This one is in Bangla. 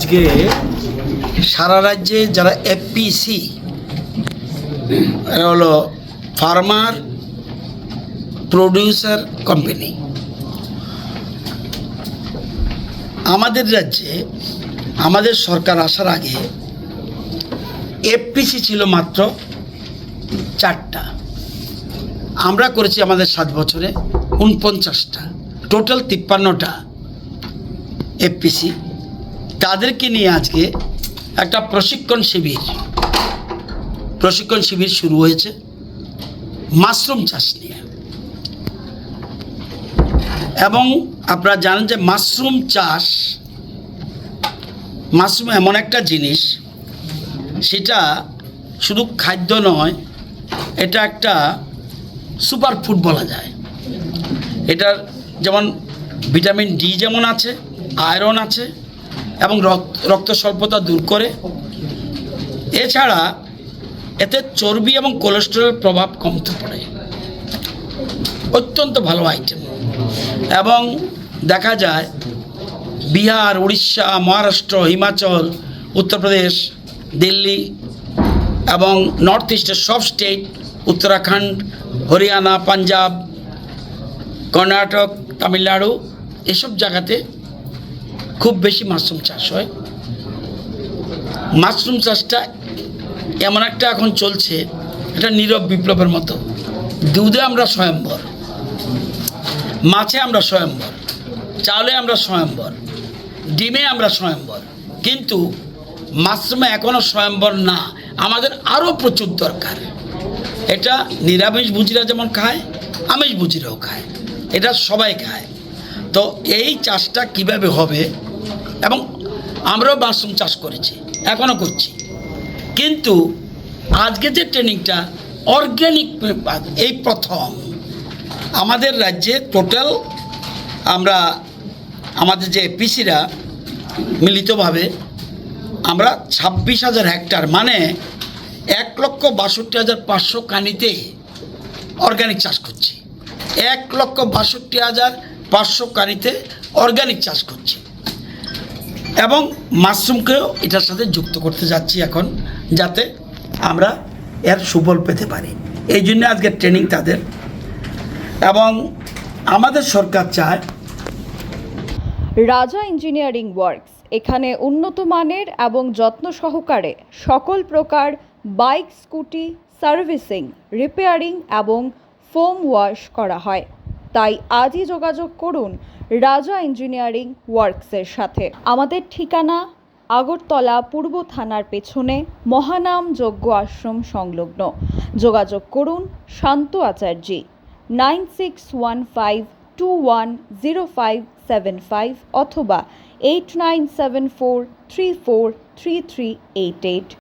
আজকে সারা রাজ্যে যারা এফপিসি হলো ফার্মার প্রডিউসার কোম্পানি আমাদের রাজ্যে, আমাদের সরকার আসার আগে এফপিসি ছিল মাত্র চারটা। আমরা করেছি আমাদের সাত বছরে উনপঞ্চাশটা। টোটাল তিপ্পান্নটা এফপিসি তাদেরকে নিয়ে আজকে একটা প্রশিক্ষণ শিবির। প্রশিক্ষণ শিবির শুরু হয়েছে মাশরুম চাষ নিয়ে। এবং আপনারা জানেন যে মাশরুম চাষ, মাশরুম এমন একটা জিনিস, সেটা শুধু খাদ্য নয়, এটা একটা সুপার ফুড বলা যায়। এটার যেমন ভিটামিন ডি যেমন আছে, আয়রন আছে এবং রক্ত স্বল্পতা দূর করে। এছাড়া এতে চর্বি এবং কোলেস্টেরলের প্রভাব কমতে পারে। অত্যন্ত ভালো আইটেম এবং দেখা যায়, বিহার, উড়িষ্যা, মহারাষ্ট্র, হিমাচল, উত্তরপ্রদেশ, দিল্লি এবং নর্থ ইস্টের সব স্টেট উত্তরাখণ্ড, হরিয়ানা, পাঞ্জাব, কর্ণাটক, তামিলনাড়ু, এসব জায়গাতে খুব বেশি মাশরুম চাষ হয়। মাশরুম চাষটা এমন একটা এখন চলছে এটা নীরব বিপ্লবের মতো। দুধে আমরা স্বয়ম্বর, মাছে আমরা স্বয়ম্বর চাউলে আমরা স্বয়ম্বর, ডিমে আমরা স্বয়ম্বর। কিন্তু মাশরুমে এখনও স্বয়ম্বর না, আমাদের আরও প্রচুর দরকার। এটা নিরামিষ ভুজিরা যেমন খায়, আমিষ ভুজিরাও খায়, এটা সবাই খায়। তো এই চাষটা কীভাবে হবে এবং আমরাও মাশরুম চাষ করেছি এখনও করছি। কিন্তু আজকে যে ট্রেনিংটা অর্গ্যানিক এই প্রথম। আমাদের রাজ্যে টোটাল আমরা, আমাদের যে পিসিরা মিলিতভাবে আমরা ছাব্বিশ হাজার হেক্টর মানে এক লক্ষ বাষট্টি হাজার পাঁচশো কানিতে অর্গানিক চাষ করছি। এক লক্ষ বাষট্টি হাজার পাঁচশো কানিতে অর্গানিক চাষ করছি। এবং মাশরুমকেও এটার সাথে যুক্ত করতে যাচ্ছি এখন, যাতে আমরা এর সুফল পেতে পারি। এই জন্য আজকে ট্রেনিং তাদের। এবং আমাদের সরকার চায় রাজা ইঞ্জিনিয়ারিং ওয়ার্কস এখানে উন্নত মানের এবং যত্ন সহকারে সকল প্রকার বাইক স্কুটি সার্ভিসিং রিপেয়ারিং এবং ফোম ওয়াশ করা হয়। তাই আজই যোগাযোগ করুন রাজা ইঞ্জিনিয়ারিং ওয়ার্কসের সাথে। আমাদের ঠিকানা আগরতলা পূর্ব থানার পেছনে মহানাম যজ্ঞ আশ্রম সংলগ্ন। যোগাযোগ করুন Shanta Acharya, nine six one five two one zero five seven five অথবা eight nine seven four three four three three eight eight.